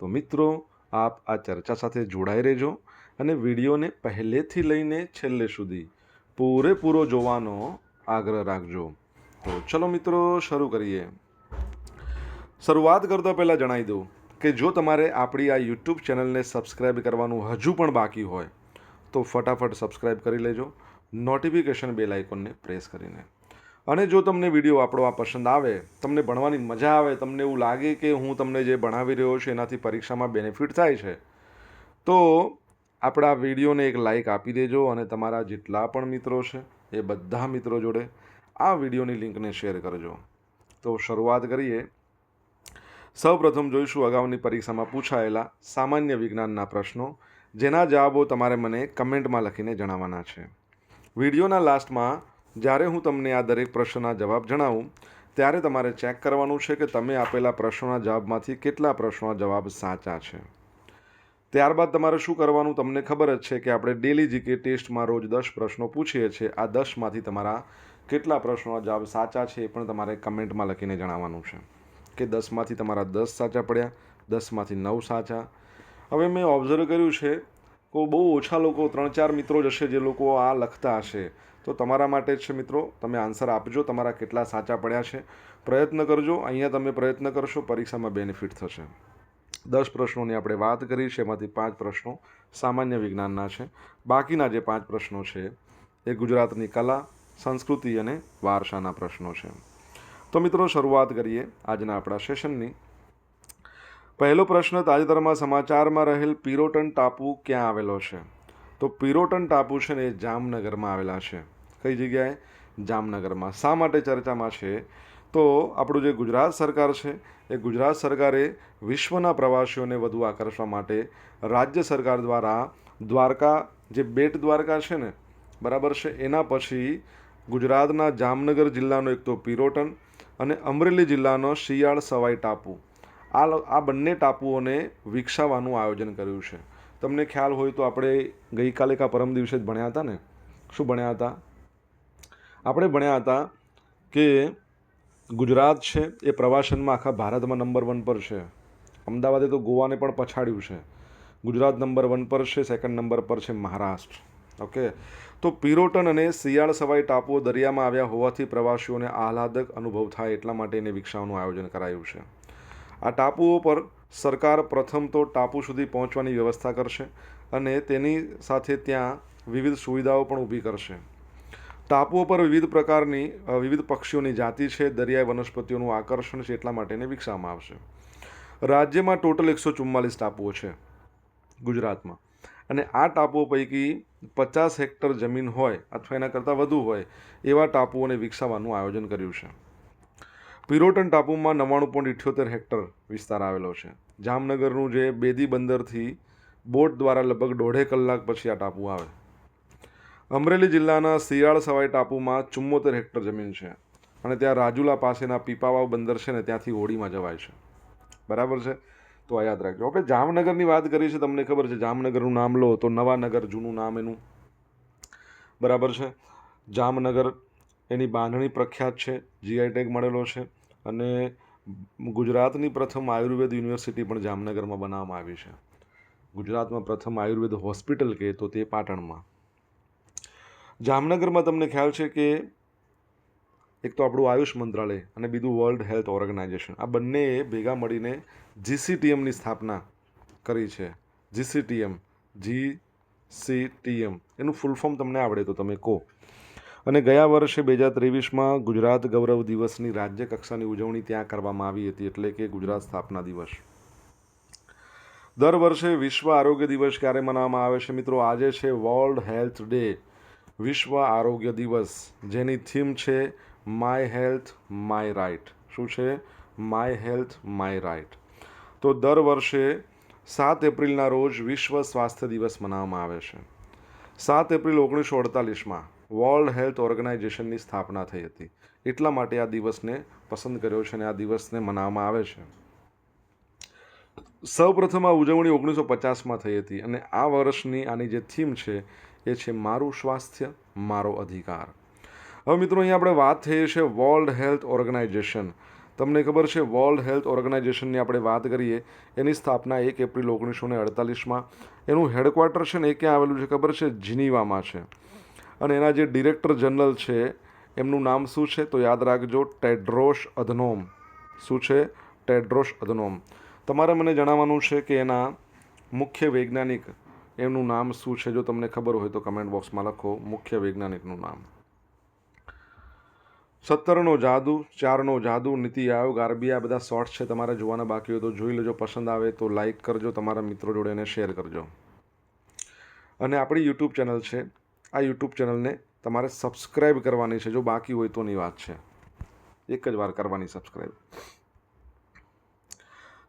તો મિત્રો, આપ આ ચર્ચા સાથે જોડાઈ રહેજો અને વિડીયોને પહેલેથી લઈને છેલ્લે સુધી પૂરેપૂરો જોવાનો આગ્રહ રાખજો. તો ચલો મિત્રો, શરૂ કરીએ. શરૂઆત કરતા પહેલાં જણાવી દઉં કે જો તમારે આપણી આ યુટ્યુબ ચેનલને સબસ્ક્રાઈબ કરવાનું હજુ પણ બાકી હોય, તો ફટાફટ સબસ્ક્રાઈબ કરી લેજો. નોટિફિકેશન બેલ આઇકોનને પ્રેસ કરીને. અને જો તમને વીડિયો આપણો પસંદ આવે, તમને ભણવાની મજા આવે, તમને એવું લાગે કે હું તમને જે ભણાવી રહ્યો છું એનાથી પરીક્ષામાં બેનિફિટ થાય છે, તો આપણા વિડીયોને એક લાઈક આપી દેજો અને તમારા જેટલા પણ મિત્રો છે, એ બધા મિત્રો જોડે આ વિડીયોની લિંકને શેર કરજો. તો શરૂઆત કરીએ. સૌપ્રથમ જોઈશું અગાઉની પરીક્ષામાં પૂછાયેલા સામાન્ય વિજ્ઞાનના પ્રશ્નો, જેના જવાબો તમારે મને કમેન્ટમાં લખીને જણાવવાના છે. વિડીયોના લાસ્ટમાં જ્યારે હું તમને આ દરેક પ્રશ્નના જવાબ જણાવું, ત્યારે તમારે ચેક કરવાનું છે કે તમે આપેલા પ્રશ્નોના જવાબમાંથી કેટલા પ્રશ્નોના જવાબ સાચા છે. ત્યારબાદ તમારે શું કરવાનું? તમને ખબર જ છે કે આપણે ડેલી જીકે ટેસ્ટમાં રોજ દસ પ્રશ્નો પૂછીએ છીએ. આ દસમાંથી તમારા કેટલા પ્રશ્નોના જવાબ સાચા છે એ પણ તમારે કમેન્ટમાં લખીને જણાવવાનું છે. કે દસમાંથી તમારા દસ સાચા પડ્યા, દસમાંથી નવ સાચા. હવે મેં ઓબ્ઝર્વ કર્યું છે કે બહુ ઓછા લોકો, ત્રણ ચાર મિત્રો જ હશે જે લોકો આ લખતા હશે. તો તમારા માટે જ છે મિત્રો. તમે આન્સર આપજો. તમારા કેટલા સાચા પડ્યા છે. પ્રયત્ન કરજો. અહીંયા તમે પ્રયત્ન કરશો, પરીક્ષામાં બેનિફિટ થશે. દસ પ્રશ્નોની આપણે વાત કરી છે. એમાંથી પાંચ પ્રશ્નો સામાન્ય વિજ્ઞાનના છે. બાકીના જે પાંચ પ્રશ્નો છે, એ ગુજરાતની કલા, સંસ્કૃતિ અને વારસાના પ્રશ્નો છે. તો મિત્રો, શરૂઆત કરીએ આજના આપણા સેશનની. પહેલો પ્રશ્ન, તાજેતરમાં સમાચારમાં રહેલ પિરોટન ટાપુ ક્યાં આવેલો છે? તો પિરોટન ટાપુ છે ને એ જામનગરમાં આવેલા છે. કઈ જગ્યાએ? જામનગરમાં. શા માટે ચર્ચામાં છે? તો આપણું જે ગુજરાત સરકાર છે, એ ગુજરાત સરકારે વિશ્વના પ્રવાસીઓને વધુ આકર્ષવા માટે રાજ્ય સરકાર દ્વારા દ્વારકા, જે બેટ દ્વારકા છે ને, બરાબર છે, એના પછી ગુજરાતના જામનગર જિલ્લાનો એક તો પિરોટન અને અમરેલી જિલ્લાનો શિયાળ સવાઈ ટાપુ. આ આ બંને ટાપુઓને વિકસાવવાનું આયોજન કર્યું છે. તમને ખ્યાલ હોય તો આપણે ગઈકાલે કા પરમ દિવસે જ ભણ્યા હતા ને? શું ભણ્યા હતા? આપણે ભણ્યા હતા કે ગુજરાત છે એ પ્રવાસનમાં આખા ભારતમાં નંબર વન પર છે. અમદાવાદે તો ગોવાને પણ પછાડ્યું છે. ગુજરાત નંબર વન પર છે સેકન્ડ નંબર પર છે મહારાષ્ટ્ર. ઓકે તો પિરોટન અને શિયાળ સવાઈ ટાપુઓ દરિયામાં આવ્યા હોવાથી પ્રવાસીઓને આહલાદક અનુભવ થાય એટલા માટે એને વિકસાવવાનું આયોજન કરાયું છે. આ ટાપુઓ પર સરકાર પ્રથમ તો ટાપુ સુધી પહોંચવાની વ્યવસ્થા કરશે અને તેની સાથે ત્યાં વિવિધ સુવિધાઓ પણ ઊભી કરશે. ટાપુઓ પર વિવિધ પ્રકારની વિવિધ પક્ષીઓની જાતિ છે, દરિયાઈ વનસ્પતિઓનું આકર્ષણ છે એટલા માટેને વિકસાવવામાં આવશે. રાજ્યમાં ટોટલ એકસો ચુમ્માલીસ ટાપુઓ છે ગુજરાતમાં. અને આ ટાપુઓ પૈકી પચાસ હેક્ટર જમીન હોય અથવા એના કરતાં વધુ હોય એવા ટાપુઓને વિકસાવવાનું આયોજન કર્યું છે. પિરોટન ટાપુમાં નવ્વાણું પોઈન્ટ ઇઠ્યોતેર હેક્ટર વિસ્તાર આવેલો છે. જામનગરનું જે બેદી બંદરથી બોટ દ્વારા લગભગ દોઢે કલાક પછી આ ટાપુ આવે. અમરેલી જિલ્લાના શિયાળ સવાઈ ટાપુમાં ચુમ્મોતેર હેક્ટર જમીન છે અને ત્યાં રાજુલા પાસેના પીપાવાવ બંદર છે ને ત્યાંથી હોડીમાં જવાય છે. બરાબર છે? તો આ યાદ રાખજો. આપણે જામનગરની વાત કરી છે, તમને ખબર છે, જામનગરનું નામ લો તો નવા નગર જૂનું નામ એનું. બરાબર છે? જામનગર એની બાંધણી પ્રખ્યાત છે જીઆઈ ટેગ મળેલો છે અને ગુજરાતની પ્રથમ આયુર્વેદ યુનિવર્સિટી પણ જામનગરમાં બનાવવામાં આવી છે. ગુજરાતમાં પ્રથમ આયુર્વેદ હોસ્પિટલ કે તો તે પાટણમાં. જામનગરમાં તમને ખ્યાલ છે કે એક તો આપણું આયુષ મંત્રાલય અને બીજું વર્લ્ડ હેલ્થ ઓર્ગેનાઇઝેશન આ બંનેએ ભેગા મળીને જીસીટીએમની સ્થાપના કરી છે. જીસીટીએમ જી સી ટીએમ એનું ફૂલ ફોર્મ તમને આવડે તો તમે કહો. અને ગયા વર્ષે બે હજાર ત્રેવીસમાં ગુજરાત ગૌરવ દિવસની રાજ્ય કક્ષાની ઉજવણી ત્યાં કરવામાં આવી હતી, એટલે કે ગુજરાત સ્થાપના દિવસ. દર વર્ષે વિશ્વ આરોગ્ય દિવસ ક્યારે મનાવવામાં આવે છે મિત્રો? આજે છે વર્લ્ડ હેલ્થ ડે વિશ્વ આરોગ્ય દિવસ. જેની થીમ છે માય હેલ્થ માય રાઇટ શું છે? માય હેલ્થ માય રાઇટ તો દર વર્ષે સાત એપ્રિલના રોજ વિશ્વ સ્વાસ્થ્ય દિવસ મનાવવામાં આવે છે. સાત એપ્રિલ ઓગણીસો અડતાલીસમાં વર્લ્ડ હેલ્થ ઓર્ગેનાઇઝેશનની સ્થાપના થઈ હતી. એટલા માટે આ દિવસને પસંદ કર્યો છે અને આ દિવસને મનાવવામાં આવે છે. સૌપ્રથમ આ ઉજવણી ઓગણીસો પચાસમાં થઈ હતી અને આ વર્ષની આની જે થીમ છે એ છે મારું સ્વાસ્થ્ય, મારો અધિકાર. હવે મિત્રો, અહીંયા આપણે વાત થઈ છે વર્લ્ડ હેલ્થ ઓર્ગેનાઇઝેશન તમને ખબર છે વર્લ્ડ હેલ્થ ઓર્ગેનાઇઝેશનની આપણે વાત કરીએ, એની સ્થાપના એક એપ્રિલ ઓગણીસો ને અડતાલીસમાં. એનું હેડક્વાર્ટર છે ને એ ક્યાં આવેલું છે ખબર છે? જીનીવામાં છે. અને એના જે ડિરેક્ટર જનરલ છે, એમનું નામ શું છે? તો યાદ રાખજો, ટેડ્રોશ અધનોમ. શું છે? ટેડ્રોશ અધનોમ. તમારે મને જણાવવાનું છે કે એના મુખ્ય વૈજ્ઞાનિક એમનું નામ શું છે? જો તમને ખબર હોય તો કમેન્ટ બોક્સમાં લખો. મુખ્ય વૈજ્ઞાનિકનું નામ. સત્તરનો જાદુ, ચારનો જાદુ, નીતિ આયોગ આરબી આ બધા શોર્ટ્સ છે તમારે જોવાના બાકી હોય તો જોઈ લેજો. પસંદ આવે તો લાઈક કરજો, તમારા મિત્રો જોડે એને શેર કરજો. અને આપણી યુટ્યુબ ચેનલ છે. આ યુટ્યુબ ચેનલને તમારે સબસ્ક્રાઈબ કરવાની છે. જો બાકી હોય તોની વાત છે. એક જ વાર કરવાની સબસ્ક્રાઈબ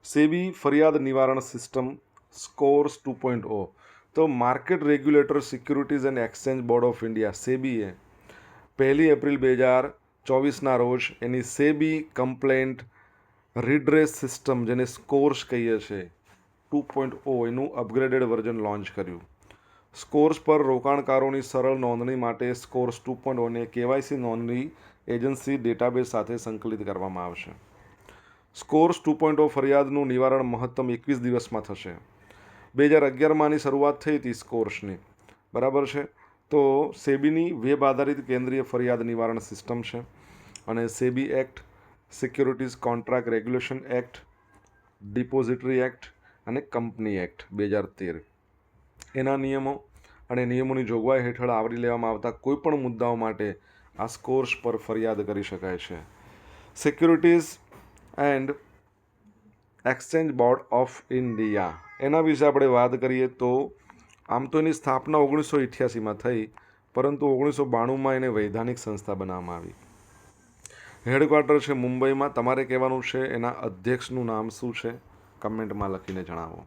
સેબી ફરિયાદ નિવારણ system SCORES two point O તો market regulator securities and exchange board of India, સેબીએ, પહેલી એપ્રિલ બે હજાર ચોવીસના રોજ એની સેબી કમ્પ્લેન્ટ રીડ્રેસ સિસ્ટમ, જેને સ્કોર્સ કહીએ છીએ ટુ પોઈન્ટ ઓ એનું અપગ્રેડેડ વર્ઝન લોન્ચ કર્યું. સ્કોર્સ પર રોકાણકારોની સરળ નોંધણી માટે સ્કોર્સ ટુ પોઈન્ટ ઓને કેવાયસી નોંધણી એજન્સી ડેટાબેઝ સાથે સંકલિત કરવામાં આવશે. સ્કોર્સ ટુ પોઈન્ટ ઓ ફરિયાદનું નિવારણ મહત્તમ એકવીસ દિવસમાં થશે. બે હજાર અગિયારમાંની શરૂઆત થઈ હતી સ્કોર્સની. બરાબર છે? તો સેબીની વેબ આધારિત કેન્દ્રીય ફરિયાદ નિવારણ સિસ્ટમ છે અને SEBI act, securities contract regulation act, depository act અને કંપની એક્ટ બે હજાર તેર. એના નિયમો અને નિયમોની જોગવાઈ હેઠળ આવરી લેવામાં આવતા કોઈપણ મુદ્દાઓ માટે આ સ્કોર્સ પર ફરિયાદ કરી શકાય છે. Securities and exchange board of India એના વિશે આપણે વાત કરીએ તો આમ તો એની સ્થાપના ઓગણીસો અઠ્યાસીમાં થઈ, પરંતુ ઓગણીસો બાણુંમાં એને વૈધાનિક સંસ્થા બનાવવામાં આવી. હેડક્વાર્ટર છે મુંબઈમાં. તમારે કહેવાનું છે એના અધ્યક્ષનું નામ શું છે? કમેન્ટમાં લખીને જણાવો.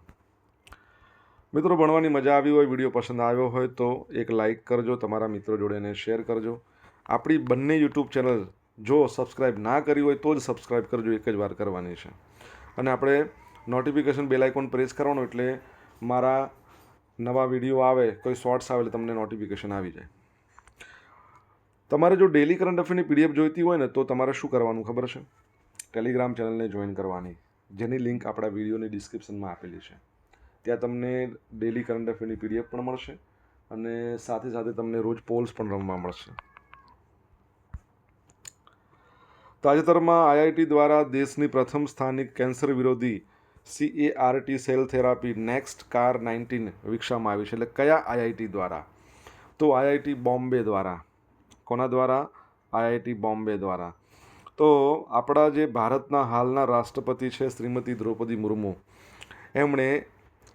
મિત્રો, ભણવાની મજા આવી હોય, વીડિયો પસંદ આવ્યો હોય તો એક લાઇક કરજો, તમારા મિત્રો જોડે એને શેર કરજો. આપણી બંને યુટ્યુબ ચેનલ જો સબસ્ક્રાઈબ ના કરી હોય તો જ સબસ્ક્રાઈબ કરજો, એક જ વાર કરવાની છે. અને આપણે નોટિફિકેશન બેલ આઇકોન પ્રેસ કરવાનું એટલે મારા નવા વીડિયો આવે, કોઈ શોર્ટ્સ આવે એટલે તમને નોટિફિકેશન આવી જાય. તમારે જો ડેલી કરંટ અફેરની પીડીએફ જોઈતી હોય ને, તો તમારે શું કરવાનું ખબર છે? ટેલિગ્રામ ચેનલને જોઈન કરવાની. જેની લિંક આપણા વિડીયોની ડિસ્ક્રિપ્શનમાં આપેલી છે. ત્યાં તમને ડેલી કરંટ અફેરની પીડીએફ પણ મળશે અને સાથે સાથે તમને રોજ પોલ્સ પણ રમવા મળશે. તાજેતરમાં આઈઆઈટી દ્વારા દેશની પ્રથમ સ્થાનિક કેન્સર વિરોધી C A R T cell therapy next car nineteen વિકસાવવામાં આવી છે. એટલે કયા આઈઆઈટી દ્વારા? તો આઈઆઈટી બોમ્બે દ્વારા. કોના દ્વારા? આઈઆઈટી બોમ્બે દ્વારા. તો આપણા જે ભારતના હાલના રાષ્ટ્રપતિ છે શ્રીમતી દ્રૌપદી મુર્મુ, એમણે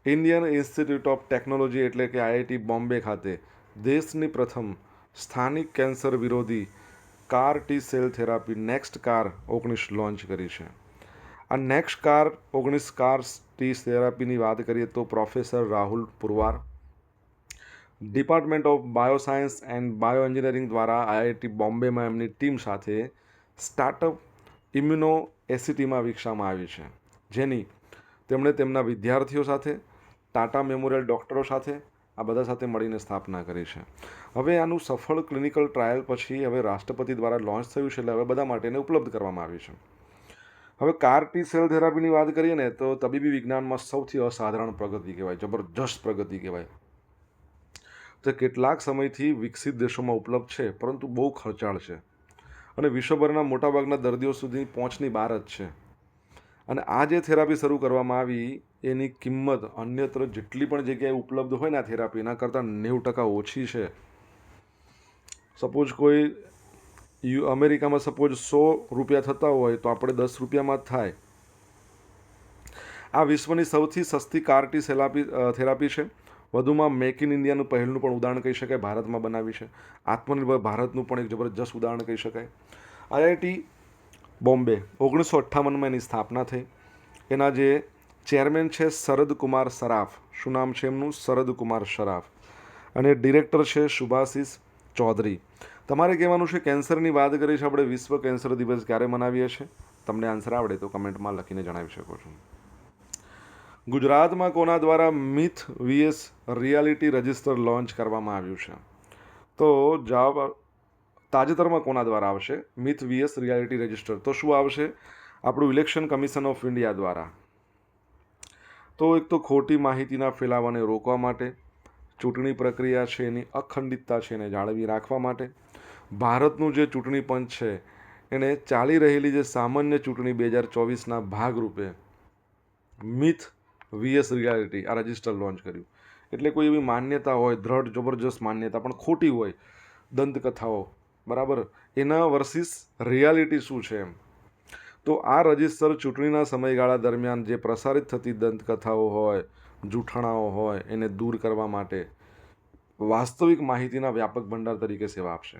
ઇન્ડિયન ઇન્સ્ટિટ્યૂટ ઓફ ટેકનોલોજી એટલે કે આઈઆઈટી બોમ્બે ખાતે દેશની પ્રથમ સ્થાનિક કેન્સર વિરોધી car T cell therapy next car ઓગણીસ લોન્ચ કરી છે. આ નેક્સ્ટ કાર ઓગણીસ કાર ટી થેરાપીની વાત કરીએ તો professor Rahul Purwar, department of bioscience and bio engineering દ્વારા આઈઆઈટી બોમ્બેમાં એમની ટીમ સાથે સ્ટાર્ટઅપ ઇમ્યુનો એસિટીમાં વિકસાવવામાં આવી છે. જેની તેમણે તેમના વિદ્યાર્થીઓ સાથે, ટાટા મેમોરિયલ ડૉક્ટરો સાથે આ બધા સાથે મળીને સ્થાપના કરી છે. હવે આનું સફળ ક્લિનિકલ ટ્રાયલ પછી હવે રાષ્ટ્રપતિ દ્વારા લોન્ચ થયું છે એટલે હવે બધા માટે એને ઉપલબ્ધ કરવામાં આવી છે. હવે કાર ટી સેલ થેરાપીની વાત કરીએ ને, તો તબીબી વિજ્ઞાનમાં સૌથી અસાધારણ પ્રગતિ કહેવાય, જબરજસ્ત પ્રગતિ કહેવાય. તે કેટલાક સમયથી વિકસિત દેશોમાં ઉપલબ્ધ છે, પરંતુ બહુ ખર્ચાળ છે. અને વિશ્વભરના મોટાભાગના દર્દીઓ સુધી પહોંચની બહાર જ છે. અને આ જે થેરાપી શરૂ કરવામાં આવી, એની કિંમત અન્યત્ર જેટલી પણ જગ્યાએ ઉપલબ્ધ હોય ને આ થેરાપી, એના કરતાં નેવું ટકા ઓછી છે. સપોઝ કોઈ યુ, અમેરિકામાં સપોઝ સો રૂપિયા થતા હોય, તો આપણે દસ રૂપિયામાં જ થાય. આ વિશ્વની સૌથી સસ્તી કાર્ટી સેલાપી થેરાપી છે. વધુમાં મેક ઇન ઇન્ડિયાનું પહેલું પણ ઉદાહરણ કહી શકાય, ભારતમાં બનાવી છે. આત્મનિર્ભર ભારતનું પણ એક જબરજસ્ત ઉદાહરણ કહી શકાય. આઈઆઈટી બોમ્બે ઓગણીસો અઠ્ઠાવનમાં એની સ્થાપના થઈ. એના જે ચેરમેન છે શરદ કુમાર સરાફ, શું નામ છે એમનું? શરદ કુમાર શરાફ અને ડિરેક્ટર છે શુભાશીષ ચૌધરી. તમારે કહેવાનું છે કેન્સરની વાત કરી છે આપણે વિશ્વ કેન્સર દિવસ ક્યારે મનાવીએ છીએ? તમને આન્સર આવડે તો કમેન્ટમાં લખીને જણાવી શકો છો. ગુજરાતમાં કોના દ્વારા myth V S reality register launch કરવામાં આવ્યું છે? તો જવાબ તાજેતરમાં કોના દ્વારા આવશે? Myth V S reality register. તો શું આવશે? આપણું ઇલેક્શન કમિશન ઓફ ઇન્ડિયા દ્વારા. તો એક તો ખોટી માહિતીના ફેલાવાને રોકવા માટે, ચૂંટણી પ્રક્રિયા છે એની અખંડિતતા છે એને જાળવી રાખવા માટે. ભારતનું જે ચૂંટણી પંચ છે એણે ચાલી રહેલી જે સામાન્ય ચૂંટણી બે હજાર ચોવીસના ભાગરૂપે મિથ વીએસ રિયાલિટી આ રજિસ્ટર લોન્ચ કર્યું. એટલે કોઈ એવી માન્યતા હોય, દ્રઢ, જબરજસ્ત માન્યતા, પણ ખોટી હોય, દંતકથાઓ બરાબર? એના વર્સિસ રિયાલિટી શું છે એમ? તો આ રજિસ્ટર ચૂંટણીના સમયગાળા દરમિયાન જે પ્રસારિત થતી દંતકથાઓ હોય, જૂઠાણાઓ હોય, એને દૂર કરવા માટે વાસ્તવિક માહિતીના વ્યાપક ભંડાર તરીકે સેવા આપશે.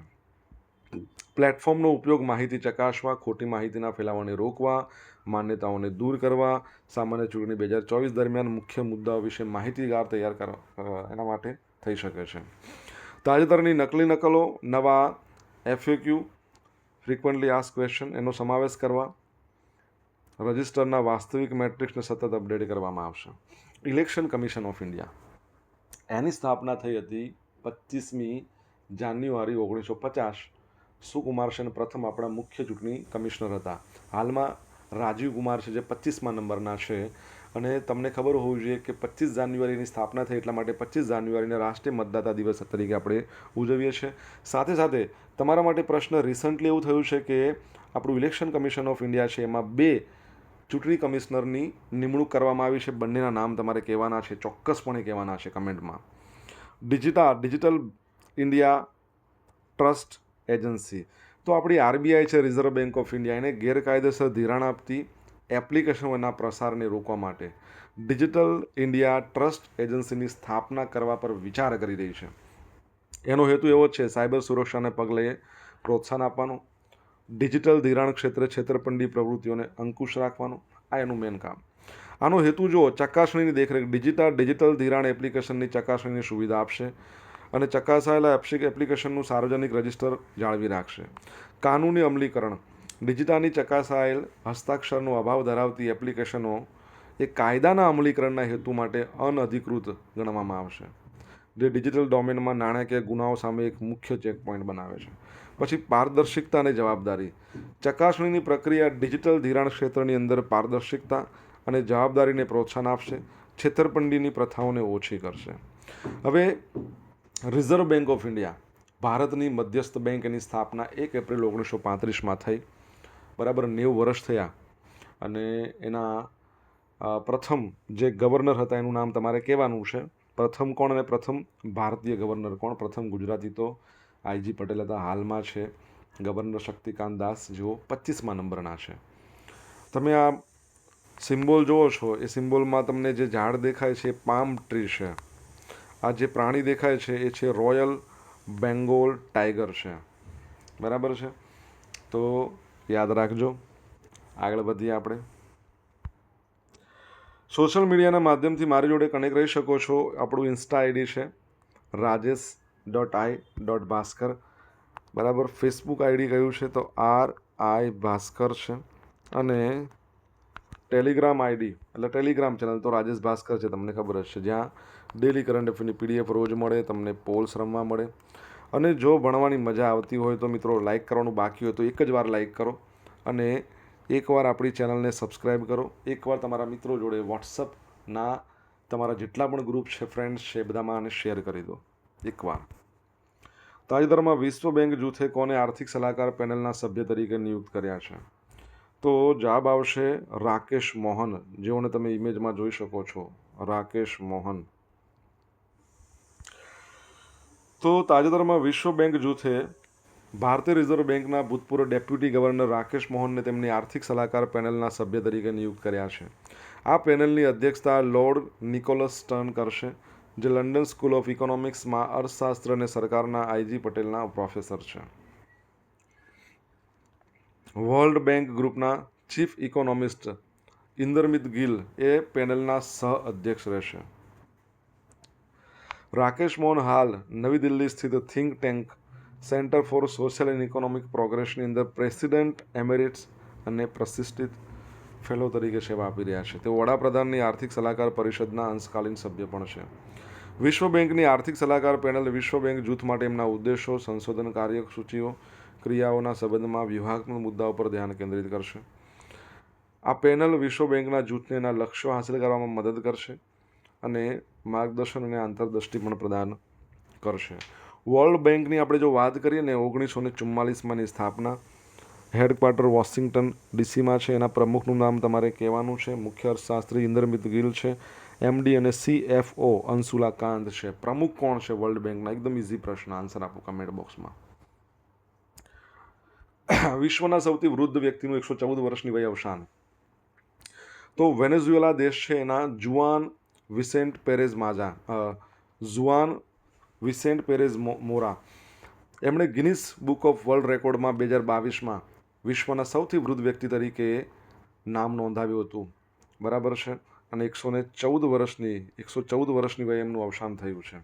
પ્લેટફોર્મનો ઉપયોગ માહિતી ચકાસવા, ખોટી માહિતીના ફેલાવાને રોકવા, માન્યતાઓને દૂર કરવા, સામાન્ય ચૂંટણી બે હજાર ચોવીસ દરમિયાન મુખ્ય મુદ્દાઓ વિશે માહિતીગાર તૈયાર કરવા એના માટે થઈ શકે છે. તાજેતરની નકલી નકલો, નવા એફએક્યુ ફ્રિકવન્ટલી આસ્ક ક્વેશ્ચન એનો સમાવેશ કરવા રજિસ્ટરના વાસ્તવિક મેટ્રિક્સને સતત અપડેટ કરવામાં આવશે. Election commission of India. એની સ્થાપના થઈ હતી પચીસમી જાન્યુઆરી ઓગણીસો પચાસ. સુકુમાર સેન પ્રથમ આપણા મુખ્ય ચૂંટણી કમિશનર હતા. હાલમાં રાજીવ કુમાર છે જે પચીસમા નંબરના છે. અને તમને ખબર હોવી જોઈએ કે પચીસ જાન્યુઆરીની સ્થાપના થઈ એટલા માટે પચીસ જાન્યુઆરીને રાષ્ટ્રીય મતદાતા દિવસ તરીકે આપણે ઉજવીએ છીએ. સાથે સાથે તમારા માટે પ્રશ્ન રિસન્ટલી એવું થયું છે કે આપણું ઇલેક્શન કમિશન ઓફ ઇન્ડિયા છે, એમાં બે ચૂંટણી કમિશનરની નિમણૂક કરવામાં આવી છે. બંનેના નામ તમારે કહેવાના છે, ચોક્કસપણે કહેવાના છે કમેન્ટમાં. ડિજિટા ડિજિટલ ઇન્ડિયા ટ્રસ્ટ એજન્સી તો આપણી આરબીઆઈ છે રિઝર્વ બેંક ઓફ ઇન્ડિયા એને ગેરકાયદેસર ધિરાણ આપતી એપ્લિકેશનોના પ્રસારને રોકવા માટે ડિજિટલ ઇન્ડિયા ટ્રસ્ટ એજન્સીની સ્થાપના કરવા પર વિચાર કરી રહી છે. એનો હેતુ એવો છે, સાયબર સુરક્ષાને પગલે પ્રોત્સાહન આપવાનું, ડિજિટલ ધિરાણ ક્ષેત્રે છેતરપિંડી પ્રવૃત્તિઓને અંકુશ રાખવાનું, આ એનું મેન કામ. આનો હેતુ જો ચકાસણીની દેખરેખ ડિજિટલ ડિજિટલ ધિરાણ એપ્લિકેશનની ચકાસણીની સુવિધા આપશે અને ચકાસાયેલા એપ્લિક એપ્લિકેશનનું સાર્વજનિક રજિસ્ટર જાળવી રાખશે. કાનૂની અમલીકરણ ડિજિટાની ચકાસાયેલ હસ્તાક્ષરનો અભાવ ધરાવતી એપ્લિકેશનો એ કાયદાના અમલીકરણના હેતુ માટે અનઅધિકૃત ગણવામાં આવશે, જે ડિજિટલ ડોમેનમાં નાણાકીય ગુનાઓ સામે એક મુખ્ય ચેકપોઇન્ટ બનાવે છે. પછી પારદર્શિકતા અને જવાબદારી. ચકાસણીની પ્રક્રિયા ડિજિટલ ધિરાણ ક્ષેત્રની અંદર પારદર્શિકતા અને જવાબદારીને પ્રોત્સાહન આપશે, છેતરપિંડીની પ્રથાઓને ઓછી કરશે. હવે, રિઝર્વ બેંક ઓફ ઇન્ડિયા, ભારતની મધ્યસ્થ બેંક એની સ્થાપના એક એપ્રિલ ઓગણીસો પાંત્રીસમાં થઈ. બરાબર નેવું વર્ષ થયા. અને એના પ્રથમ જે ગવર્નર હતા એનું નામ તમારે કહેવાનું છે. પ્રથમ કોણ અને પ્રથમ ભારતીય ગવર્નર કોણ? પ્રથમ ગુજરાતી તો આઈજી પટેલ હતા, હાલમાં છે ગવર્નર શક્તિકાંત દાસ, જેઓ પચીસમાં નંબરના છે. તમે આ સિમ્બોલ જુઓ છો, એ સિમ્બોલમાં તમને જે ઝાડ દેખાય છે એ પામ ટ્રી છે. આ જે પ્રાણી દેખાય છે એ છે રોયલ બેંગોલ ટાઈગર છે. બરાબર છે? તો યાદ રાખજો. આગળ વધીએ આપણે. સોશિયલ મીડિયાના માધ્યમથી મારી જોડે કનેક્ટ રહી શકો છો. આપણું ઇન્સ્ટા આઈડી છે. Rajesh dot I dot Bhaskar બરાબર ફેસબુક આઈડી કયું છે તો આર આઈ ભાસ્કર છે. અને ટેલિગ્રામ આઈડી એટલે ટેલિગ્રામ ચેનલ તો રાજેશ ભાસ્કર છે, તમને ખબર હશે. જ્યાં ડેલી કરંટ અફેરની પીડીએફ રોજ મળે, તમને પોલ્સ રમવા મળે. અને જો ભણવાની મજા આવતી હોય તો મિત્રો લાઇક કરવાનું બાકી હોય તો એક જ વાર લાઇક કરો અને એકવાર આપણી ચેનલને સબસ્ક્રાઈબ કરો. એકવાર તમારા મિત્રો જોડે વોટ્સઅપના તમારા જેટલા પણ ગ્રુપ છે ફ્રેન્ડ્સ છે, બધામાં આને શેર કરી દો. એકવાર. તાજેતરમાં વિશ્વ બેંક જૂથે કોને આર્થિક સલાહકાર પેનલના સભ્ય તરીકે નિયુક્ત કર્યા છે? તો જવાબ આવશે રાકેશ મોહન. જેઓને તમે ઇમેજમાં જોઈ શકો છો. રાકેશ મોહન. તો તાજેતરમાં વિશ્વ બેંક જૂથે ભારતીય રિઝર્વ બેંકના ભૂતપૂર્વ ડેપ્યુટી ગવર્નર રાકેશ મોહનને તેમની આર્થિક સલાહકાર પેનલના સભ્ય તરીકે નિયુક્ત કર્યા છે. આ પેનલની અધ્યક્ષતા લોર્ડ નિકોલસ સ્ટર્ન કરશે, જે લંડન સ્કૂલ ઓફ ઇકોનોમિક્સમાં અર્થશાસ્ત્ર અને સરકારના આઈજી પટેલના પ્રોફેસર છે. વર્લ્ડ બેંક ગ્રુપના ચીફ ઇકોનોમિસ્ટ ઇન્દરમિત ગિલ એ પેનલના સહ અધ્યક્ષ રહેશે. રાકેશ મોહન હાલ નવી દિલ્હી સ્થિત think tank centre for social and economic પ્રોગ્રેસની અંદર પ્રેસિડેન્ટ એમેરિટ્સ અને પ્રતિષ્ઠિત ફેલો તરીકે સેવા આપી રહ્યા છે. તેઓ વડાપ્રધાનની આર્થિક સલાહકાર પરિષદના અંશકાલીન સભ્ય પણ છે. વિશ્વ બેંકની આર્થિક સલાહકાર પેનલ વિશ્વ બેંક જૂથ માટે એમના ઉદ્દેશો, સંશોધન કાર્યસૂચિઓ ક્રિયાઓના સંબંધમાં વ્યૂહાત્મક મુદ્દાઓ પર ધ્યાન કેન્દ્રિત કરશે. આ પેનલ વિશ્વ બેંકના જૂથને એના લક્ષ્યો હાંસલ કરવામાં મદદ કરશે અને માર્ગદર્શન અને આંતરદૃષ્ટિ પણ પ્રદાન કરશે. વર્લ્ડ બેંકની આપણે જો વાત કરીએ ને ઓગણીસો ને ચુમ્માલીસમાંની સ્થાપના, હેડક્વાર્ટર વોશિંગ્ટન ડીસીમાં છે. એના પ્રમુખનું નામ તમારે કહેવાનું છે. મુખ્ય અર્થશાસ્ત્રી ઇન્દ્રમિત ગિલ છે. એમડી અને સીએફઓ અંશુલા કાંત છે. પ્રમુખ કોણ છે વર્લ્ડ બેંકના એકદમ ઇઝી પ્રશ્ન આન્સર આપો કમેન્ટ બોક્સમાં વિશ્વના સૌથી વૃદ્ધ વ્યક્તિનું એકસો ચૌદ વર્ષની વય અવસાન. તો વેનેઝુએલા દેશ છે એના જુઆન વિસેન્ટ પેરેઝ માજા ઝુઆન વિસેન્ટ પેરેઝ મોરા. એમણે ગિનિસ બુક ઓફ વર્લ્ડ રેકોર્ડમાં બે હજાર બાવીસમાં વિશ્વના સૌથી વૃદ્ધ વ્યક્તિ તરીકે નામ નોંધાવ્યું હતું. બરાબર છે? અને એકસો ને ચૌદ વર્ષની, એકસો ચૌદ વર્ષની વયે એમનું અવસાન થયું છે.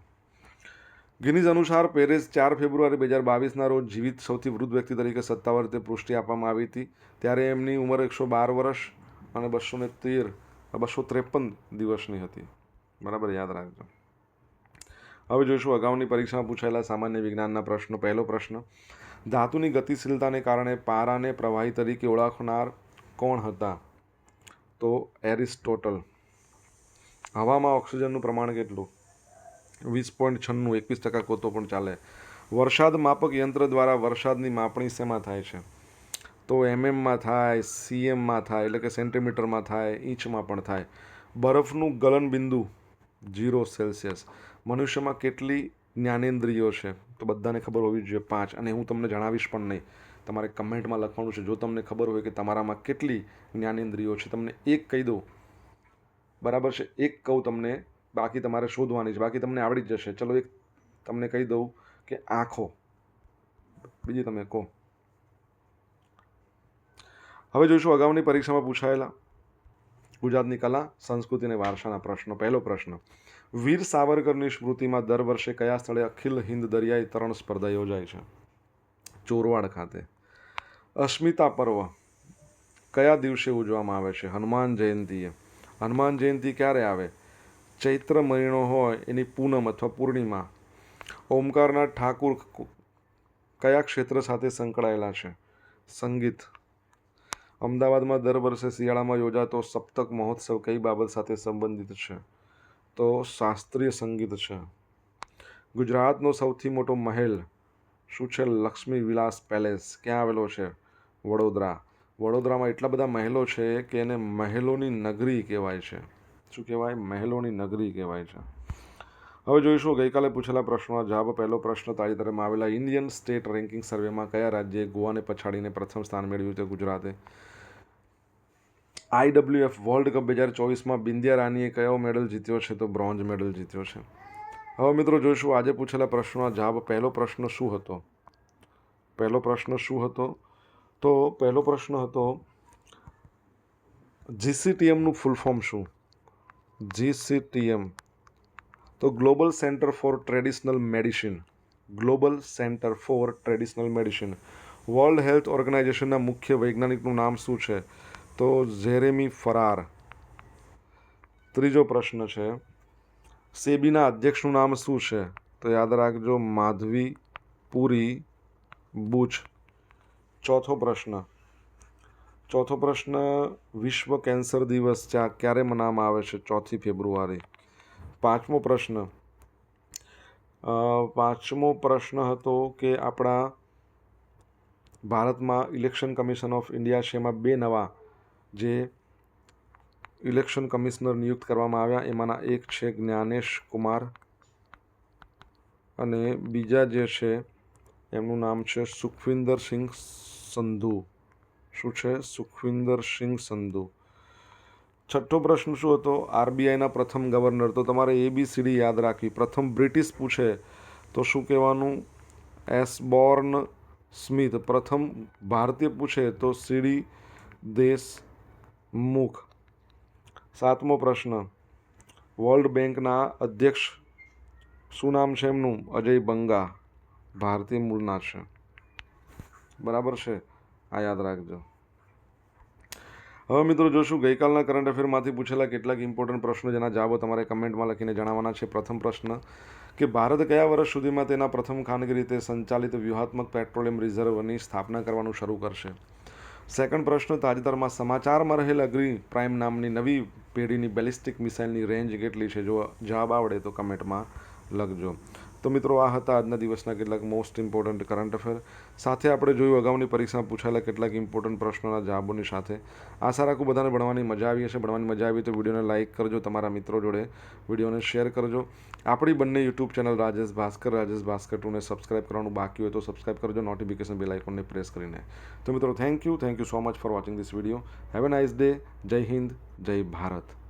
ગિનીઝ અનુસાર પેરેઝ ચાર ફેબ્રુઆરી બે હજાર બાવીસના રોજ જીવિત સૌથી વૃદ્ધ વ્યક્તિ તરીકે સત્તાવાર રીતે પુષ્ટિ આપવામાં આવી હતી. ત્યારે એમની ઉંમર એકસો બાર વર્ષ અને બસો તેર બસો ત્રેપન દિવસની હતી. બરાબર, યાદ રાખજો. હવે જોઈશું, અગાઉની પરીક્ષામાં પૂછાયેલા સામાન્ય વિજ્ઞાનના પ્રશ્નો. પહેલો પ્રશ્ન, ધાતુની ગતિશીલતાને કારણે પારાને પ્રવાહી તરીકે ઓળખનાર કોણ હતા? તો એરિસ્ટોટલ. હવામાં ઓક્સિજનનું પ્રમાણ કેટલું? વીસ પોઈન્ટ છન્નું, એકવીસ ટકા કોતો પણ ચાલે. વરસાદ માપક યંત્ર દ્વારા વરસાદની માપણી શેમાં થાય છે? તો એમએમમાં થાય સીએમમાં થાય, એટલે કે સેન્ટીમીટરમાં થાય, ઇંચમાં પણ થાય. બરફનું ગલન બિંદુ જીરો સેલ્સિયસ મનુષ્યમાં કેટલી જ્ઞાનેન્દ્રિયો છે? તો બધાને ખબર હોવી જોઈએ પાંચ. અને હું તમને જણાવીશ પણ નહીં. તમારે કમેન્ટમાં લખવાનું છે. જો તમને ખબર હોય કે તમારામાં કેટલી જ્ઞાનેન્દ્રિયો છે, તમને એક કહી દઉં. બરાબર છે? એક કહું તમને. બાકી તમારે શોધવાની છે. બાકી તમને આવડી જ જશે. ચલો એક તમને કહી દઉં કે આંખો. બીજી તમે કહો. હવે જોઈશું અગાઉની પરીક્ષામાં પૂછાયેલા ગુજરાતની કલા, સંસ્કૃતિ અને વારસાના પ્રશ્નો. પહેલો પ્રશ્ન, વીર સાવરકરની સ્મૃતિમાં દર વર્ષે કયા સ્થળે અખિલ હિન્દ દરિયાઈ તરણ સ્પર્ધા યોજાય છે? ચોરવાડ ખાતે. અસ્મિતા પર્વ, કયા દિવસે ઉજવવામાં આવે છે? હનુમાન જયંતીએ. હનુમાન જયંતી ક્યારે આવે? ચૈત્ર મહિનો હોય એની પૂનમ અથવા પૂર્ણિમા. ઓમકારનાથ ઠાકુર કયા ક્ષેત્ર સાથે સંકળાયેલા છે? સંગીત અમદાવાદમાં દર વર્ષે શિયાળામાં યોજાતો સપ્તક મહોત્સવ કઈ બાબત સાથે સંબંધિત છે? તો શાસ્ત્રીય સંગીત છે. ગુજરાતનો સૌથી મોટો મહેલ શું છે? લક્ષ્મી વિલાસ પેલેસ. ક્યાં આવેલો છે? વડોદરા. વડોદરામાં એટલા બધા મહેલો છે કે એને મહેલોની નગરી કહેવાય છે. શું કહેવાય? મહેલોની નગરી કહેવાય છે. હવે જોઈશું, ગઈકાલે પૂછેલા પ્રશ્નોના જવાબ. પહેલો પ્રશ્ન, તાજેતરમાં આવેલા ઇન્ડિયન સ્ટેટ રેન્કિંગ સર્વેમાં કયા રાજ્યે ગોવાને પછાડીને પ્રથમ સ્થાન મેળવ્યું છે ગુજરાતે? આઈડબ્લ્યુએફ વર્લ્ડ કપ બે હજાર ચોવીસમાં બિંદિયા રાનીએ કયો મેડલ જીત્યો છે તો બ્રોન્ઝ મેડલ જીત્યો છે. હવે મિત્રો જોઈશું, આજે પૂછેલા પ્રશ્નોના જવાબ. પહેલો પ્રશ્ન શું હતો? પહેલો પ્રશ્ન શું હતો? તો પહેલો પ્રશ્ન હતો, જીસીટીએમનું ફૂલ ફોર્મ શું? જીસીટીએમ. તો global centre for traditional medicine. Global centre for traditional medicine. World health ઓર્ગેનાઇઝેશનના મુખ્ય વૈજ્ઞાનિકનું નામ શું છે? તો ઝેરેમી ફરાર. ત્રીજો પ્રશ્ન છે, સેબીના અધ્યક્ષનું નામ શું છે? તો યાદ રાખજો, માધવી પુરી બુચ. ચોથો પ્રશ્ન. ચોથો પ્રશ્ન, વિશ્વ કેન્સર દિવસ ક્યારે મનાવવામાં આવે છે? ચોથી ફેબ્રુઆરી. પાંચમો પ્રશ્ન. પાંચમો પ્રશ્ન હતો કે આપણા ભારતમાં ઇલેક્શન કમિશન ઓફ ઇન્ડિયા છે, એમાં બે નવા જે ઇલેક્શન કમિશનર નિયુક્ત કરવામાં આવ્યા, એમાંના એક છે જ્ઞાનેશ કુમાર અને બીજા જે છે એમનું નામ છે સુખવિન્દર સિંહ સંધુ. શું છે? સુખવિંદર સિંહ સંધુ. છઠ્ઠો પ્રશ્ન શું હતો? આરબીઆઈના પ્રથમ ગવર્નર તો તમારે એબીસીડી યાદ રાખવી. પ્રથમ બ્રિટિશ પૂછે તો શું કહેવાનું? Osborne Smith. પ્રથમ ભારતીય પૂછે તો સીડી દેશ મુખ સાતમો પ્રશ્ન. વર્લ્ડ બેંકના અધ્યક્ષ શું નામ છે એમનું? અજય બંગા. ભારતીય મૂળના છે. બરાબર છે? આ યાદ રાખજો. હવે મિત્રો જોશું, ગઈકાલના કરંટ અફેરમાંથી પૂછેલા કેટલાક ઇમ્પોર્ટન્ટ પ્રશ્નો જેના જવાબો તમારે કમેન્ટમાં લખીને જણાવવાના છે. પ્રથમ પ્રશ્ન, કે ભારત કયા વર્ષ સુધીમાં તેના પ્રથમ ખાનગી રીતે સંચાલિત વ્યૂહાત્મક પેટ્રોલિયમ રિઝર્વની સ્થાપના કરવાનું શરૂ કરશે? સેકન્ડ પ્રશ્ન, તાજેતરમાં સમાચારમાં રહેલ અગ્રી પ્રાઇમ નામની નવી પેઢીની બેલિસ્ટિક મિસાઇલની રેન્જ કેટલી છે? જો જવાબ આવડે તો કમેન્ટમાં લખજો. તો મિત્રો આ હતા આજના દિવસના કેટલાક મોસ્ટ ઇમ્પોર્ટન્ટ કરંટ અફેર સાથે આપણે જોયું, અગાઉની પરીક્ષામાં પૂછાયેલા કેટલાક ઇમ્પોર્ટન્ટ પ્રશ્નોના જવાબોની સાથે. આશા રાખું બધાને ભણવાની મજા આવી હશે. ભણવાની મજા આવી તો વિડીયોને લાઇક કરજો, તમારા મિત્રો જોડે વિડીયોને શેર કરજો. આપણી બંને યુટ્યુબ ચેનલ રાજેશ ભાસ્કર રાજેશ ભાસ્કર ટુને સબસ્ક્રાઇબ કરવાનું બાકી હોય તો સબસ્ક્રાઇબ કરજો નોટિફિકેશન બેલ આઇકોનને પ્રેસ કરીને. તો મિત્રો thank you thank you so much for watching this video have a nice day જય હિન્દ, જય ભારત.